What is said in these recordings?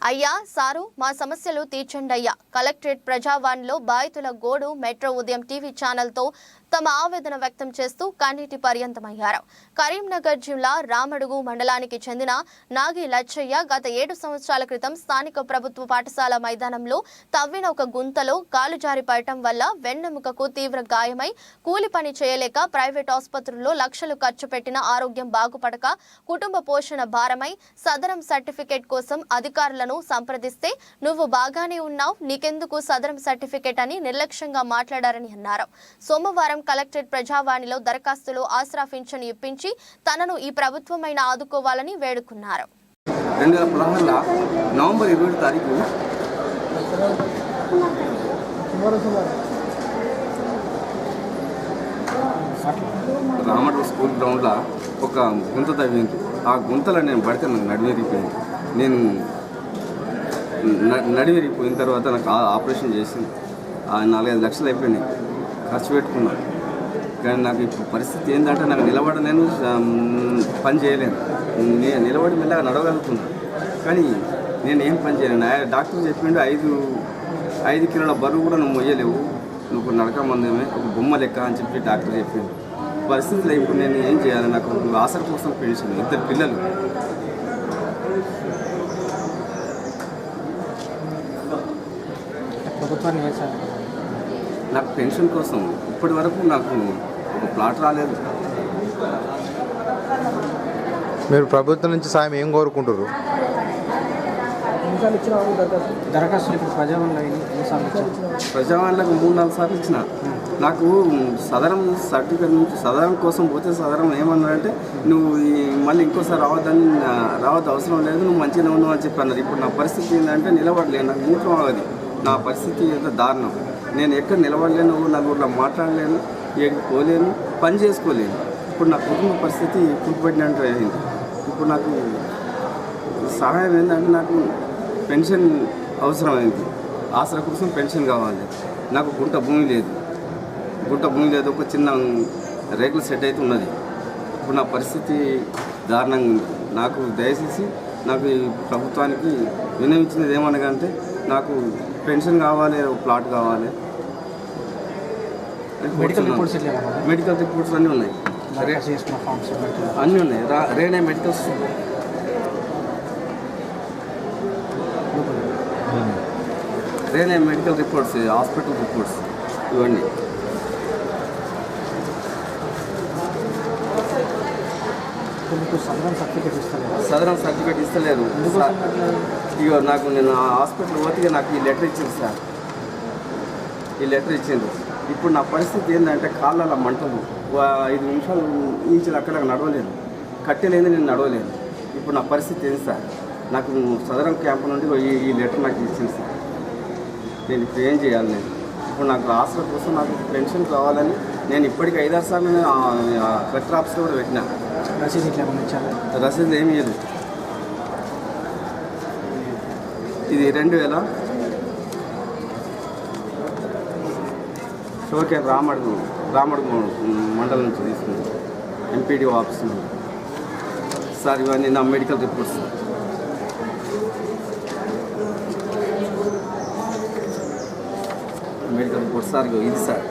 అయ్యా సారు మా సమస్యలు తీర్చండి అయ్యా. కలెక్టరేట్ ప్రజావాణిలో బాధితుల గోడు మెట్రో ఉదయం టీవీ ఛానల్తో తమ ఆవేదన వ్యక్తం చేస్తూ కన్నీటి పర్యంతమయ్యారు. కరీంనగర్ జిల్లా రామడుగు మండలానికి చెందిన నాగి లచ్చయ్య గత ఏడు సంవత్సరాల క్రితం స్థానిక ప్రభుత్వ పాఠశాల మైదానంలో తవ్విన ఒక గుంతలో కాలు జారిపడటం వల్ల వెన్నెముకకు తీవ్ర గాయమై కూలి పని చేయలేక ప్రైవేట్ ఆసుపత్రుల్లో లక్షలు ఖర్చు పెట్టిన ఆరోగ్యం బాగుపడక కుటుంబ పోషణ భారమై సదరం సర్టిఫికేట్ కోసం అధికారులను సంప్రదిస్తే నువ్వు బాగానే ఉన్నావు నీకెందుకు సదరం సర్టిఫికేట్ అని నిర్లక్ష్యంగా మాట్లాడారని అన్నారు. సోమవారం కలెక్టరేట్ ప్రజావాణిలో దరఖాస్తులు ఆసరా పింఛను ఇప్పించి తనను ఈ ప్రభుత్వమైన ఆదుకోవాలని వేడుకున్నారు. రెండు వేల పదహారులో నవంబర్ ఇరవై తారీఖు స్కూల్ గ్రౌండ్లో ఒక గుంత తవ్వింది. ఆ గుంతలో నేను పడితే నాకు నడివేరిపోయింది. నేను నడివేరిపోయిన తర్వాత నాకు ఆపరేషన్ చేసింది. ఆ నాలుగైదు లక్షలు అయిపోయినాయి. ఖర్చు పెట్టుకున్నాను కానీ నాకు ఇప్పుడు పరిస్థితి ఏంటంటే నాకు నిలబడలేను పని చేయలేను. నేను నిలబడి మెల్లగా నడవగలుగుతున్నాను కానీ నేను ఏం పని చేయలేను. డాక్టర్ చెప్పిండు ఐదు ఐదు కిలోల బరువు కూడా నువ్వు మొయ్యలేవు. నువ్వు నడక మందమే ఒక బొమ్మ లెక్క అని చెప్పి డాక్టర్ చెప్పిండు. పరిస్థితులు ఇప్పుడు నేను ఏం చేయాలి? నాకు ఆసర కోసం పెంచింది ఇద్దరు పిల్లలు. ప్రభుత్వాన్ని వేశారు. నాకు పెన్షన్ కోసం ఇప్పటి వరకు నాకు ఒక ప్లాట్ రాలేదు. మీరు ప్రభుత్వం నుంచి సాయం ఏం కోరుకుంటారు దరఖాస్తులు ఇప్పుడు మూడు నాలుగు సార్లు ఇచ్చిన. నాకు సదరం సర్టిఫికేట్ నుంచి సదరం కోసం పోతే సదరం ఏమన్నారంటే నువ్వు ఈ మళ్ళీ ఇంకోసారి రావద్దని రావద్దు అవసరం లేదు నువ్వు మంచిగా ఉన్నావు అని చెప్పి అన్నారు. ఇప్పుడు నా పరిస్థితి ఏంటంటే నిలబడలేను నాకు మూత్రం ఆగది నా పరిస్థితి ఏదో దారుణం. నేను ఎక్కడ నిలబడలేను నలుగురిలో మాట్లాడలేను పోలేను పని చేసుకోలేను. ఇప్పుడు నా కుటుంబ పరిస్థితి కుట్టుబడినట్టు అయింది. ఇప్పుడు నాకు సహాయం ఏంటంటే నాకు పెన్షన్ అవసరమైంది. ఆసరా కోసం పెన్షన్ కావాలి. నాకు గుంట భూమి లేదు. గుంట భూమి లేదు ఒక చిన్న రేకుల సెట్ అయితే ఉన్నది. ఇప్పుడు నా పరిస్థితి దారుణంగా ఉంది. నాకు దయచేసి నాకు ప్రభుత్వానికి ప్రభుత్వానికి ఏమనగా అంటే నాకు పెన్షన్ కావాలి ఒక ప్లాట్ కావాలి. మెడికల్ రిపోర్ట్స్ మెడికల్ రిపోర్ట్స్ అన్నీ ఉన్నాయి. అన్నీ ఉన్నాయి. రేనే మెడికల్స్ రేనే మెడికల్ రిపోర్ట్స్ హాస్పిటల్ రిపోర్ట్స్ ఇవన్నీ. సదరం సర్టిఫికేట్ అట్లా ఇగో నాకు నేను హాస్పిటల్ పోతే నాకు ఈ లెటర్ ఇచ్చింది సార్. ఈ లెటర్ ఇచ్చింది. ఇప్పుడు నా పరిస్థితి ఏంటంటే కాళ్ళ మంటలు. ఐదు నిమిషాలు నుంచి అక్కడ నడవలేను కట్టెలేని నేను నడవలేను ఇప్పుడు నా పరిస్థితి ఏంటి సార్? నాకు సదరం క్యాంప్ నుండి ఈ ఈ లెటర్ నాకు ఇచ్చింది సార్. నేను ఇప్పుడు ఏం చేయాలి నేను? ఇప్పుడు నాకు ఆసరా కోసం నాకు పెన్షన్ కావాలని నేను ఇప్పటికి ఐదారు సార్లు నేను కలెక్టర్ ఆఫీస్లో కూడా పెట్టినా. రసీదు ఇట్లా ఏమైనా ఇచ్చారా? రసీదు ఏమీ లేదు ఇది రెండు వేల. షోకే రామడుగు రామడుగు మండలం నుంచి తీసుకుంది. ఎంపీడీ ఆఫీస్ నుండి సార్ ఇవన్నీ నా medical reports. Medical reports sir ఇగో ఇది సార్.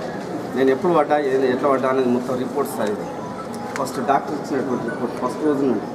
నేను ఎప్పుడు పడ్డా ఎట్లా పడ్డా అనేది మొత్తం రిపోర్ట్స్ సార్ ఇది. ఫస్ట్ డాక్టర్ ఇచ్చినటువంటి ఫస్ట్ రోజు నుండి